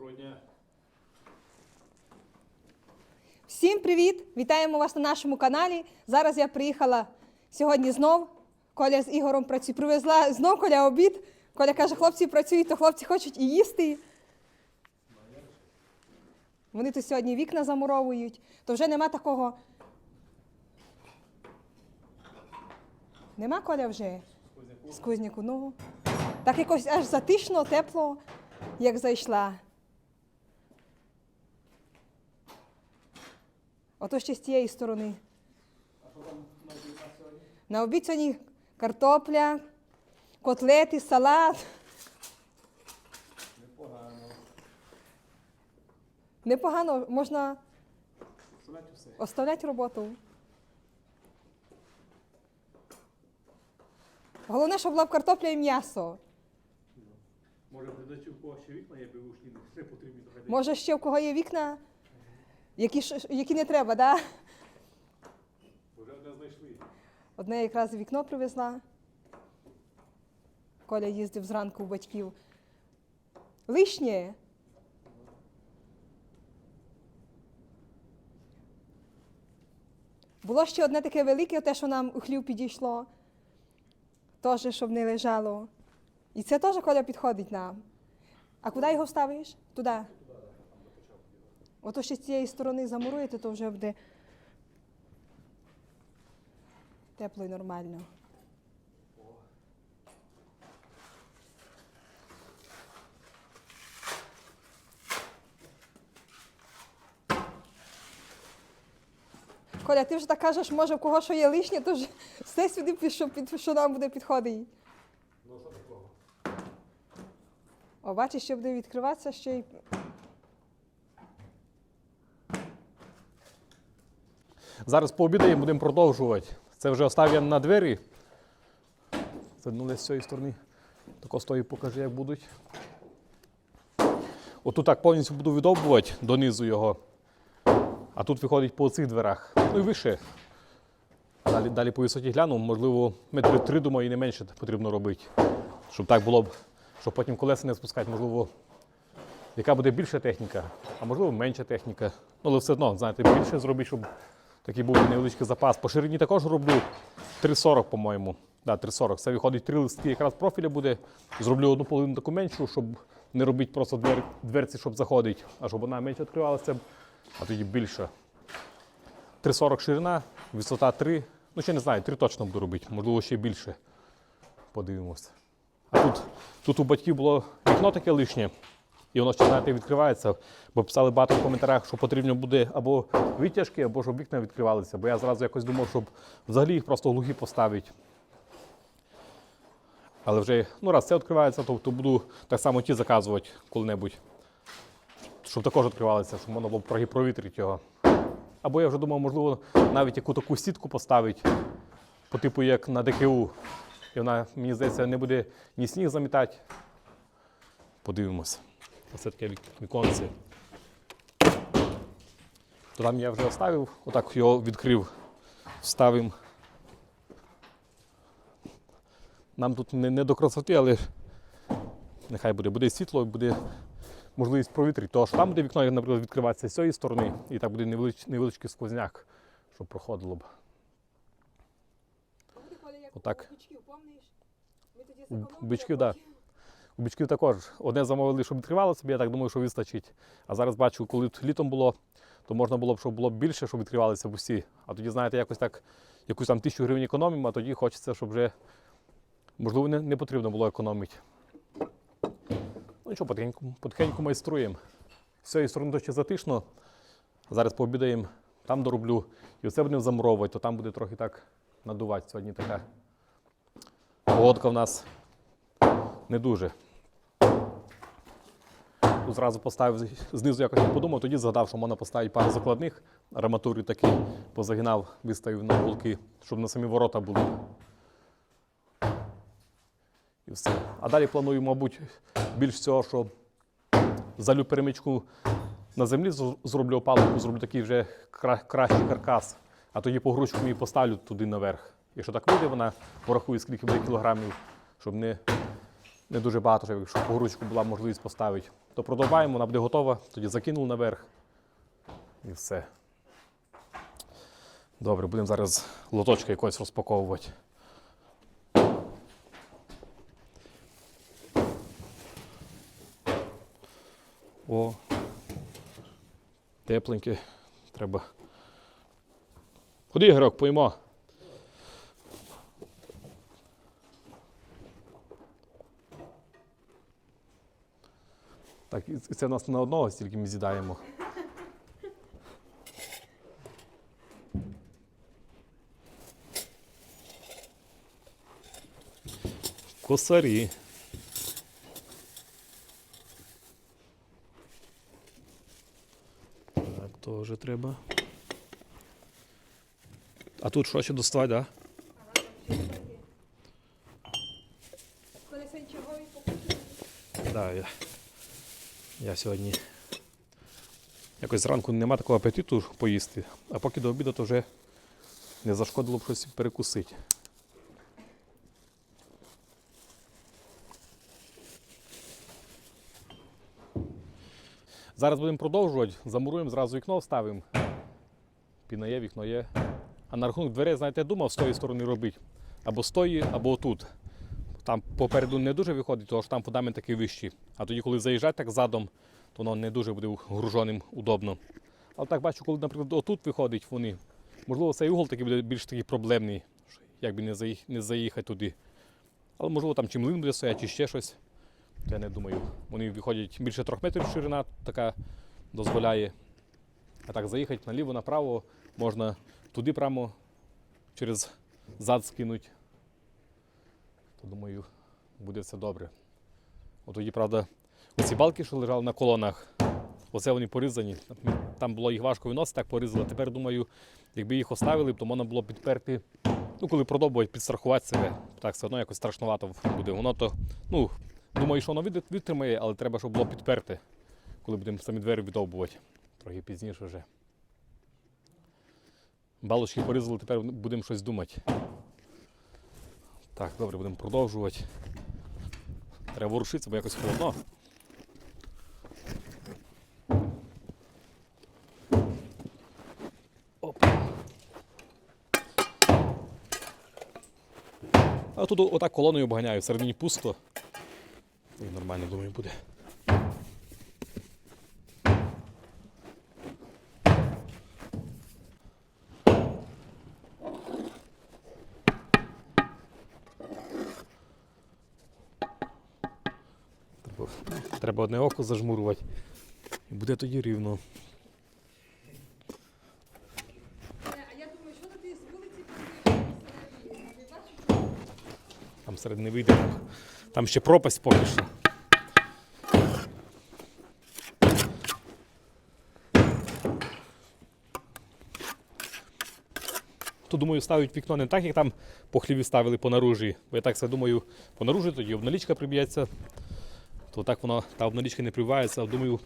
Доброго дня. Всім привіт! Вітаємо вас на нашому каналі. Зараз я приїхала сьогодні знов. Коля з Ігорем працює. Привезла знов Коля обід. Коля каже, хлопці працюють, то хлопці хочуть і їсти. Вони тут сьогодні вікна замуровують, то вже нема такого. Нема Коля вже? Скузняку. Ну, так якось аж затишно, тепло, як зайшла. Ото ще з тієї сторони. На обід сьогодні картопля, котлети, салат. Непогано. Непогано, можна усе. оставляти роботу. Головне, щоб була картопля і м'ясо. Може, у кого ще вікна є бивушні, не потрібні трохи. Може, ще в кого є вікна, які, які не треба, да? Вже одне знайшли. Одне якраз вікно привезла. Коля їздив зранку у батьків. Лишнє. Було ще одне таке велике, те, що нам у хлів підійшло. Теж, щоб не лежало. І це теж Коля підходить нам. А куди його ставиш? Туди. Ото ще з цієї сторони замуруєте, то вже буде тепло і нормально. Коля, ти вже так кажеш, може, в кого що є лишнє, то вже все сюди, що, під, що нам буде підходити. Ну, що такого? О, бачиш, що буде відкриватися ще й. Зараз пообідаємо, будемо продовжувати. Це вже оставлю на двері. Заднули з цієї сторони. Тако стої покажи, як будуть. Отут так повністю буду відовбувати донизу його. А тут виходить по цих дверах. Ну і вище. Далі, далі по висоті гляну, можливо, метри три, думаю, і не менше потрібно робити. Щоб так було б, щоб потім колеса не спускати, можливо, яка буде більша техніка, а можливо менша техніка. Ну, але все одно, знаєте, більше зробити, щоб такий був невеличкий запас. По ширині також роблю 3,40, по-моєму. Да, 3,40. Це виходить три листки якраз профіля буде. Зроблю одну половину таку меншу, щоб не робити просто двер, дверці, щоб заходить, а щоб вона менше відкривалася, а тоді більше. 3,40 ширина, висота 3. Ну, ще не знаю, 3 точно буду робити, можливо, ще більше. Подивимося. А тут, тут у батьків було вікно таке лишнє, і воно ще, знаєте, відкривається. Бо писали багато в коментарях, що потрібно буде або витяжки, або щоб вікна відкривалися. Бо я зразу якось думав, щоб взагалі їх просто глухі поставити. Але вже, ну раз це відкривається, то, то буду так само ті заказувати коли-небудь. Щоб також відкривалися, щоб можна було провітрити його. Або я вже думав, можливо, навіть яку таку сітку поставити, по типу як на ДКУ. І вона, мені здається, не буде ні сніг замітати. Подивимося. Оце таке вік- віконце. То там я вже оставив, отак його відкрив, вставив. Нам тут не, не до красоти, але нехай буде. Буде світло, буде можливість провітрити. Що там буде вікно, наприклад, відкриватися з цієї сторони, і так буде невелич, невеличкий сквозняк, щоб проходило б. Отак. Бичків, так. У бичків також. Одне замовили, щоб відкривало собі, я так думаю, що вистачить. А зараз бачу, коли тут літом було, то можна було б, щоб було більше, щоб відкривалися б усі. А тоді, знаєте, якось так, якусь там тисячу гривень економимо, а тоді хочеться, щоб вже, можливо, не, не потрібно було економити. Ну нічого, потихеньку, потихеньку майструємо. З цієї сторони то ще затишно. Зараз пообідаємо, там дороблю. І оце будемо замуровувати, то там буде трохи так надувати. Сьогодні така погодка в нас не дуже. Тут зразу поставив знизу якось не подумав, тоді згадав, що можна поставити пару закладних арматури такі, позагинав, виставив на вулки, щоб на самі ворота були. І все. А далі планую, мабуть, більш всього, що залю перемичку на землі, зроблю опалубку, зроблю такий вже кра- кращий каркас, а тоді погрузчику її поставлю туди наверх. Якщо так вийде, вона порахує, скільки буде кілограмів, щоб не, не дуже багато, якщо погрузчику була можливість поставити, то продовбаємо, вона буде готова, тоді закинув наверх і все. Добре, будемо зараз лоточка якось розпаковувати. О, тепленьке. Треба. Ходи, Ігорок, поїмо. Так, це в нас на одного стільки ми з'їдаємо. Косарі. Так, теж треба. А тут що ще доставати, так? Да? Да, я, я сьогодні. Якось зранку нема такого апетиту поїсти, а поки до обіду то вже не зашкодило б щось перекусити. Зараз будемо продовжувати. Замуруємо, зразу вікно вставимо. Піна є, вікно є. А на рахунок дверей, знаєте, я думав з тої сторони робити. Або з тої, або тут. Там попереду не дуже виходить, тому що там фундамент такий вищий. А тоді, коли заїжджати так задом, то воно не дуже буде груженим удобно. Але так бачу, коли, наприклад, отут виходить вони. Можливо, цей угол такий буде більш такий проблемний, як би не, заїх, не заїхати туди. Але можливо там чи млин буде стояти, чи ще щось. То я не думаю. Вони виходять більше трьох метрів ширина така дозволяє. А так заїхати наліво, направо можна туди прямо через зад скинути. То думаю, буде все добре. От тоді, правда, оці балки, що лежали на колонах, оце вони порізані. Там було їх важко виносити, так порізали. Тепер думаю, якби їх оставили, то можна було підперти. Ну, коли продовбувати, підстрахувати себе. Так, все одно якось страшновато буде. Воно то, ну, думаю, що воно від- витримає, але треба, щоб було підперте, коли будемо самі двері відовбувати. Трохи пізніше вже. Балочки порізали, тепер будемо щось думати. Так, добре, будемо продовжувати. Треба ворушитися, бо якось холодно. А тут отак колоною обганяю, всередині пусто. І нормально, думаю, буде. Треба, треба одне око зажмурувати. І буде тоді рівно. Там серед не вийде. Там ще пропасть поки що. То думаю, ставить вікно не так, як там по хліві ставили по наружі. Бо я так все думаю, по наружі тоді обналічка приб'ється. То так воно та обналічка не прибивається. Думаю,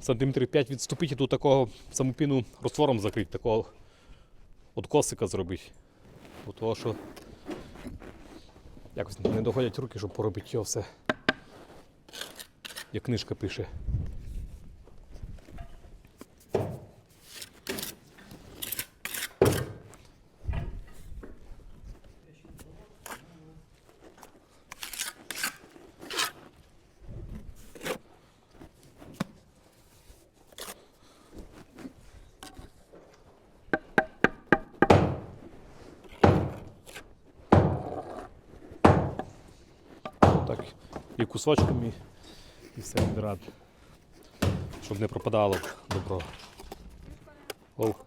сантиметрів 5 відступити і тут такого самопіну розтвором закрити, такого от косика зробити. Бо того, що Якось не доходять руки, щоб поробити його все. Як книжка пише. Так, і і все відбирати, Щоб не пропадало добро. Поки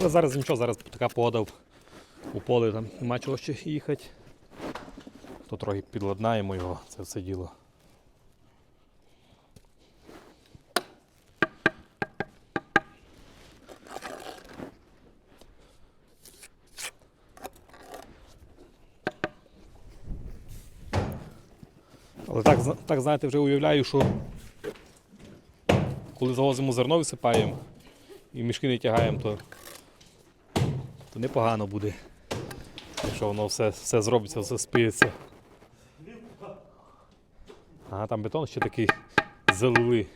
Але зараз нічого, зараз така подав у поле, там нема чого ще їхати. То трохи підладнаємо його, це все діло. Але так, так знаєте, вже уявляю, що коли завозимо зерно висипаємо і мішки не тягаємо, то то непогано буде. Якщо воно все, все зробиться, все спиється. Ага, там бетон ще такий залили.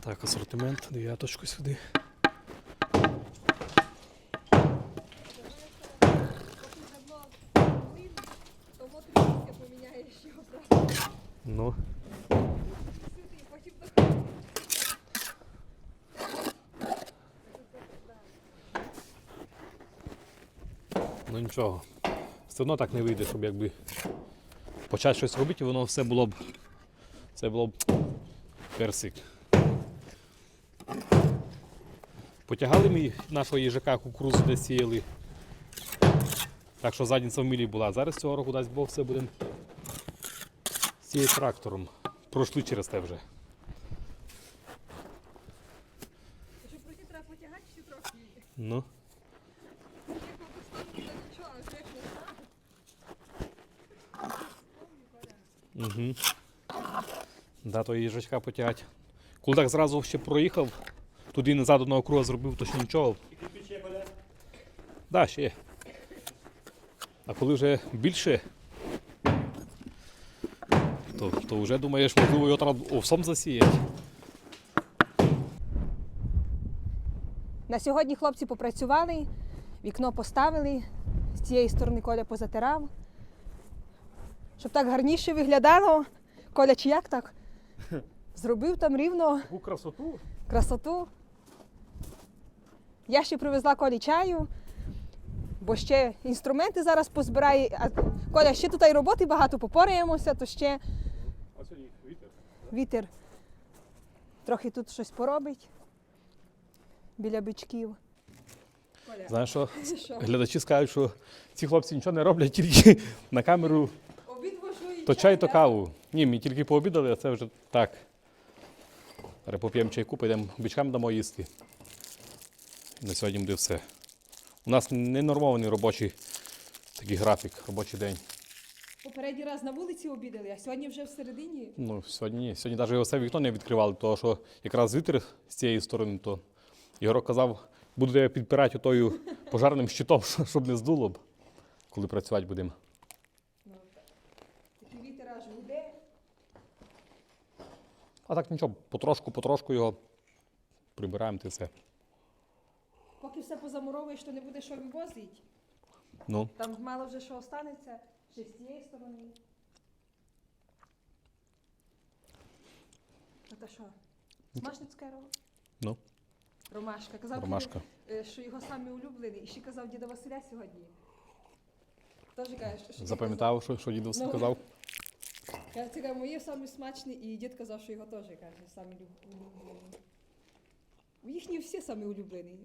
Так, асортимент, дев'яточку сюди. Тому трішки поміняєш його правда. Ну, Сюди, потім до ну нічого. Все одно так не вийде, щоб якби почати щось робити, воно все було б. Це було б персик. Потягали ми нашого їжака кукурузу десь сіяли. Так що задниця в мілі була. Зараз цього року дасть Бог все будемо сіяти трактором. Пройшли через те вже. Щоб пройти, треба потягати ще трохи. Ну. Як попустити, то нічого, а як не стане. Угу. Да, то їжачка потягати. Коли так зразу ще проїхав, туди і назад одного круга зробив, то ще нічого. Так, да, ще є. А коли вже більше, то, то вже думаєш, можливо, його треба овсом засіяти. На сьогодні хлопці попрацювали, вікно поставили, з цієї сторони Коля позатирав. Щоб так гарніше виглядало. Коля, чи як так? Зробив там рівно Таку красоту. красоту. Я ще привезла Колі чаю, бо ще інструменти зараз позбирає. А Коля, ще тут і роботи багато попораємося, то ще А сьогодні вітер. вітер трохи тут щось поробить біля бичків. Коля, Знаєш що? що? Глядачі скажуть, що ці хлопці нічого не роблять, тільки на камеру Обід То чай, то каву. Ні, ми тільки пообідали, а це вже так. Зараз поп'ємо чайку, підемо бичкам дамо їсти. І на сьогодні буде все. У нас не нормований робочий такий графік, робочий день. Попередній раз на вулиці обідали, а сьогодні вже всередині. Ну, сьогодні ні. Сьогодні навіть оце вікно не відкривали, тому що якраз вітер з цієї сторони, то Ігор казав, буде підпирати отою пожарним щитом, щоб не здуло б, коли працювати будемо. Ну, такий вітер аж гуде. А так нічого, потрошку, потрошку його прибираємо ти все. Поки все позамуровуєш, то не буде що вивозити. Ну. Там мало вже що останеться, ще з цієї сторони. А то що? Смачне цукерок? Ну. Ромашка. Казав, Ромашка. дід, е, що його самі улюблений. І ще казав діда Василя сьогодні. Теж каже, що- Запам'ятав, що, що дідусь Ну. сказав. Каже, це мої самі смачні, і дід казав, що його теж каже, самі улюблені. Їхні всі самі улюблені.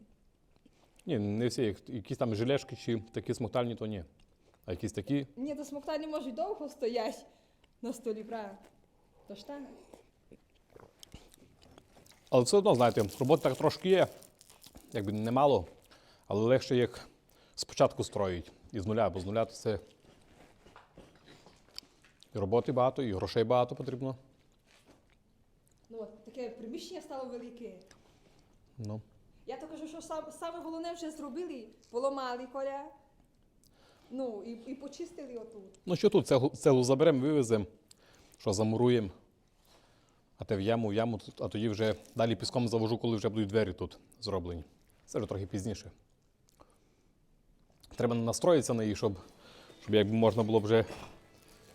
Ні, не всі. Якісь там жилешки чи такі смоктальні, то ні. А якісь такі. Ні, то смоктані можуть довго стоять на столі, правильно? То ж так. Але все одно, знаєте, роботи так трошки є, якби немало, але легше як спочатку строїть. І з нуля, бо з нуля це. І роботи багато, і грошей багато потрібно. Ну, от, таке приміщення стало велике. Ну. Я то кажу, що сам, саме головне вже зробили, поламали коля. Ну, і, і почистили отут. ну що тут, цеглу, цеглу заберемо, вивеземо, що замуруємо. А те в яму, в яму, а тоді вже далі піском завожу, коли вже будуть двері тут зроблені. Це вже трохи пізніше. Треба настроїтися на її, щоб, щоб якби можна було вже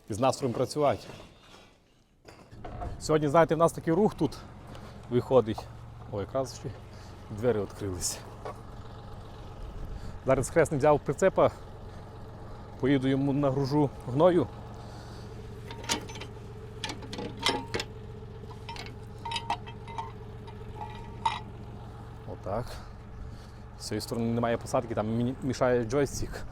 із настроєм працювати. Сьогодні, знаєте, в нас такий рух тут виходить. Ой, якраз ще двері відкрилися. Зараз хресний взяв прицепа, поїду йому нагружу гною. Отак. З цієї сторони немає посадки, там мішає джойстик.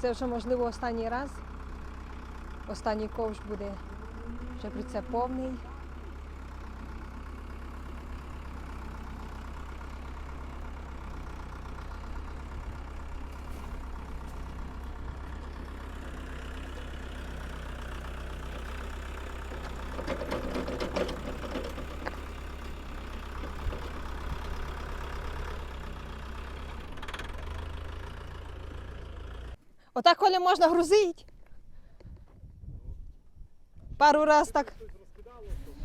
Це вже можливо останній раз. Останній ковш буде вже при це повний. Отак Коля можна грузити. Пару раз так.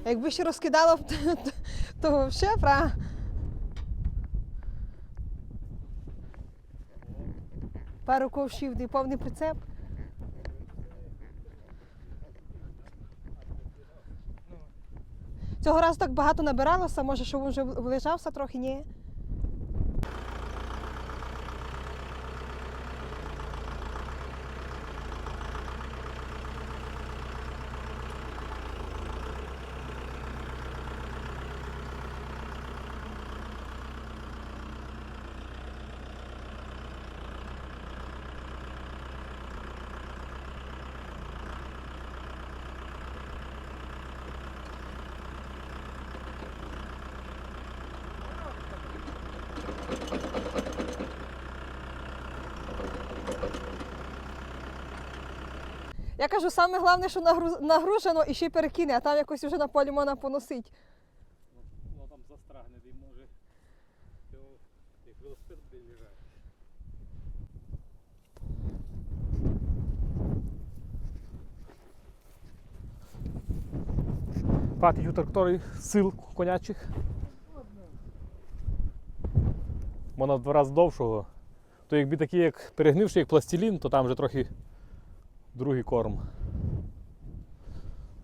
Якби ще розкидало, то, то, то ще пра. Пару ковшів і повний прицеп. Цього разу так багато набиралося, може, що він вже влежався трохи, ні. Я кажу, саме головне, що нагружено і ще й перекине, а там якось вже на полі можна поносить. Ну там застрагне, і може. Як велосипед лежати. Хватить у тракторі сил конячих. Можна в два рази довшого. То якби такий, як перегнивший, як пластилін, то там вже трохи другий корм.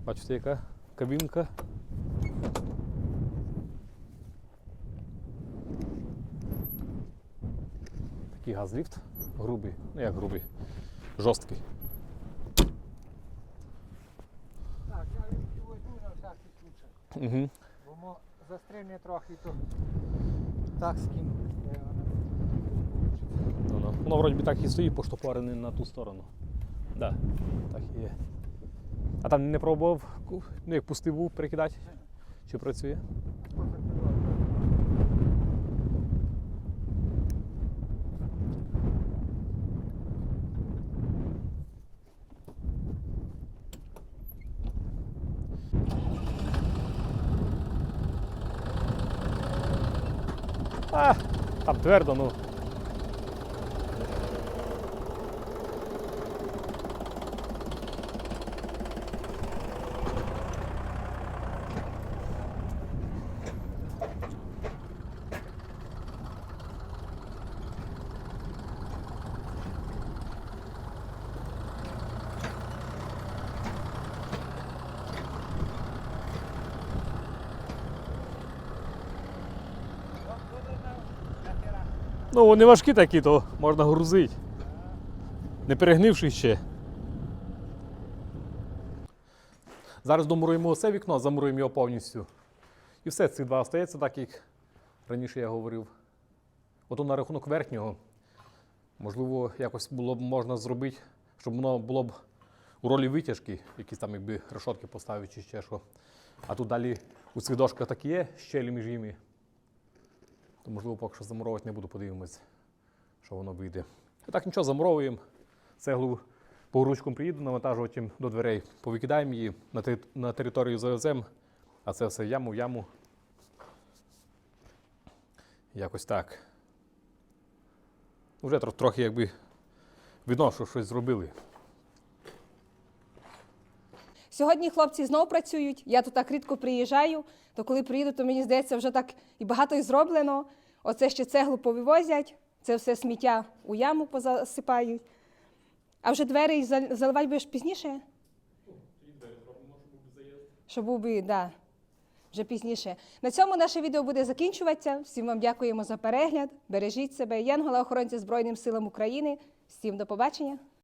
Бачите, яка кабінка. Такий газліфт грубий, ну як грубий, жорсткий. Так, я він возьму на всякий случай. Угу. Бо застрибне трохи тут. так скину. Ну, ну, Воно вроді так і стоїть, поштопарене на ту сторону. Да, так і є. А там не пробував, ну як пустий був перекидати? Чи працює? А, там твердо, ну. Ну, вони важкі такі, то можна грузити. Не перегнивши ще. Зараз домуруємо це вікно, замуруємо його повністю. І все, ці два остається так, як раніше я говорив. Ото на рахунок верхнього. Можливо, якось було б можна зробити, щоб воно було б у ролі витяжки, якісь там якби решотки поставити чи ще що. А тут далі у цих дошках так є щелі між ними. То, можливо, поки що замуровувати не буду, подивимось, що воно вийде. І так нічого, замуровуємо. Цеглу по ручкам приїду, навантажувати до дверей, повикидаємо її на, тери- на територію завеземо, а це все яму в яму. Якось так. Вже трохи якби видно, що щось зробили. Сьогодні хлопці знов працюють. Я тут так рідко приїжджаю, то коли приїду, то мені здається, вже так і багато і зроблено. Оце ще цеглу повивозять, це все сміття у яму позасипають. А вже двері зал- заливати будеш пізніше? Щоб був би, да, вже пізніше. На цьому наше відео буде закінчуватися. Всім вам дякуємо за перегляд. Бережіть себе. Янгола охоронця Збройним силам України. Всім до побачення.